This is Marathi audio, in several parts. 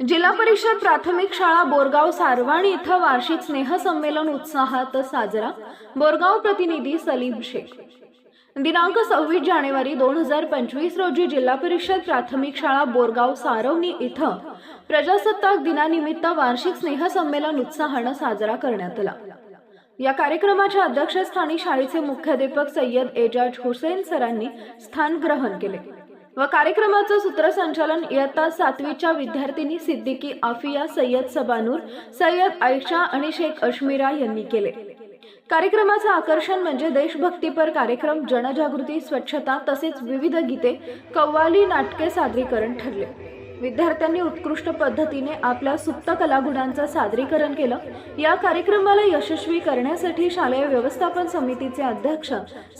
जिल्हा परिषद प्राथमिक शाळा बोरगाव सारवाणी इथं वार्षिक स्नेहसंमेलन उत्साहात साजरा. बोरगाव प्रतिनिधी सलीम शेख. दिनांक सव्वीस जानेवारी दोन हजार पंचवीस रोजी जिल्हा परिषद प्राथमिक शाळा बोरगाव सारवणी इथं प्रजासत्ताक दिनानिमित्त वार्षिक स्नेहसंमेलन उत्साहानं साजरा करण्यात आला. या कार्यक्रमाच्या अध्यक्षस्थानी शाळेचे मुख्याध्यापक सय्यद एजाज हुसेन सरांनी स्थान ग्रहण केले. व कार्यक्रमाचं सूत्रसंचालन इयत्ता सातवीच्या विद्यार्थिनी सिद्दीकी आफिया सय्यद सबानूर सय्यद आयशा आणि शेख अश्मिरा यांनी केले. कार्यक्रमाचं आकर्षण म्हणजे देशभक्तीपर कार्यक्रम जनजागृती स्वच्छता तसेच विविध गीते कव्वाली नाटके सादरीकरण ठरले. विद्यार्थ्यांनी उत्कृष्ट पद्धतीने आपल्या सुप्त कलागुणांचं सादरीकरण केलं. या कार्यक्रमाला यशस्वी करण्यासाठी शालेय व्यवस्थापन समितीचे अध्यक्ष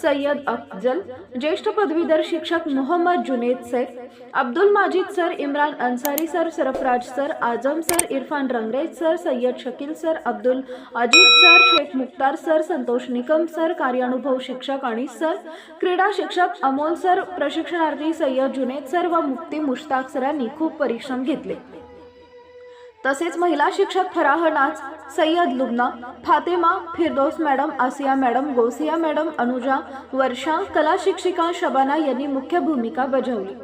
सय्यद अफजल ज्येष्ठ पदवीधर शिक्षक Mohammad Juned sir Abdul Majid sir Imran Ansari sir Sarfaraz sir Azam sir Irfan Rangrez sir Sayyed Shakeel sir Abdul Ajit sir Shaikh Mukhtar sir Santosh Nikam sir कार्यानुभव शिक्षक आणि सर क्रीडा शिक्षक अमोल सर प्रशिक्षणार्थी सय्यद जुनेद सर व मुक्ती मुश्ताक सरांनी खूप परिश्रम घेतले. तसेच महिला शिक्षक Farah Naaz Sayyed Lubna Fatema Firdaus madam Asiya madam Gausiya madam Anuja Varsha कला शिक्षिका शबाना यांनी मुख्य भूमिका बजावली.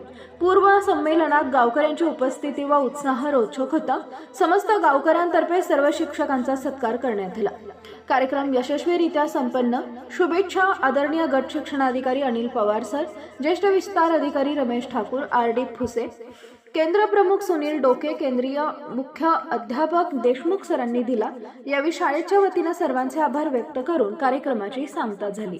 पूर्व संमेलनात गावकऱ्यांची उपस्थिती व उत्साह रोचक होता. समस्त गावकऱ्यांतर्फे सर्व शिक्षकांचा सत्कार करण्यात आला. कार्यक्रम यशस्वीरित्या संपन्न. शुभेच्छा आदरणीय गट शिक्षणाधिकारी अनिल पवार सर ज्येष्ठ विस्तार अधिकारी रमेश ठाकूर आर डी फुसे. केंद्र प्रमुख सुनील डोके केंद्रीय मुख्य अध्यापक देशमुख सरांनी दिला. यावेळी शाळेच्या वतीनं सर्वांचे आभार व्यक्त करून कार्यक्रमाची सांगता झाली.